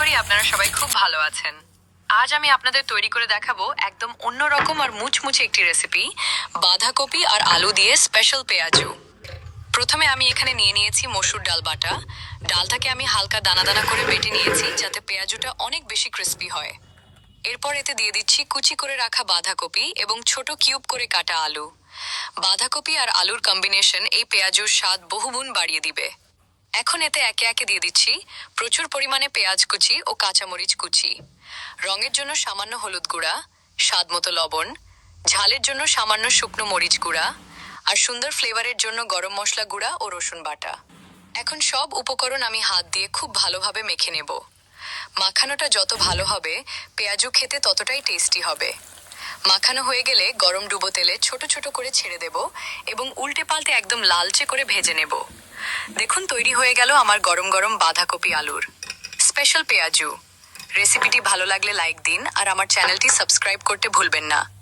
করি আপনারা সবাই খুব ভালো আছেন। আজ আমি আপনাদের তৈরি করে দেখাবো একদম অন্যরকম আর মুচমুচে একটি রেসিপি বাঁধাকপি আর আলু দিয়ে স্পেশাল পেঁয়াজু। প্রথমে আমি এখানে নিয়ে নিয়েছি মসুর ডাল বাটা। ডালটাকে আমি হালকা দানা দানা করে বেটে নিয়েছি যাতে পেঁয়াজুটা অনেক বেশি ক্রিস্পি হয়। এরপর এতে দিয়ে দিচ্ছি কুচি করে রাখা বাঁধাকপি এবং ছোট কিউব করে কাটা আলু। বাঁধাকপি আর আলুর কম্বিনেশন এই পেঁয়াজুর স্বাদ বহুগুণ বাড়িয়ে দিবে। এখন এতে একে একে দিয়ে দিচ্ছি প্রচুর পরিমাণে পেঁয়াজ কুচি ও কাঁচামরিচ কুচি। রঙের জন্য সামান্য হলুদ গুঁড়া, স্বাদ মতো লবণ, ঝালের জন্য সামান্য শুকনো মরিচ গুঁড়া আর সুন্দর ফ্লেভারের জন্য গরম মশলা গুঁড়া ও রসুন বাটা। এখন সব উপকরণ আমি হাত দিয়ে খুব ভালোভাবে মেখে নেব। মাখানোটা যত ভালো হবে পেঁয়াজু খেতে ততটাই টেস্টি হবে। মাখানো হয়ে গেলে গরম ডুবো তেলে ছোট ছোট করে ছেড়ে দেব এবং উল্টে পাল্টে একদম লালচে করে ভেজে নেব। দেখুন, তৈরি হয়ে গেল আমার গরম গরম বাঁধাকপি আলুর। স্পেশাল পেঁয়াজু। রেসিপিটি ভালো লাগলে লাইক দিন আর আমার চ্যানেলটি সাবস্ক্রাইব করতে ভুলবেন না।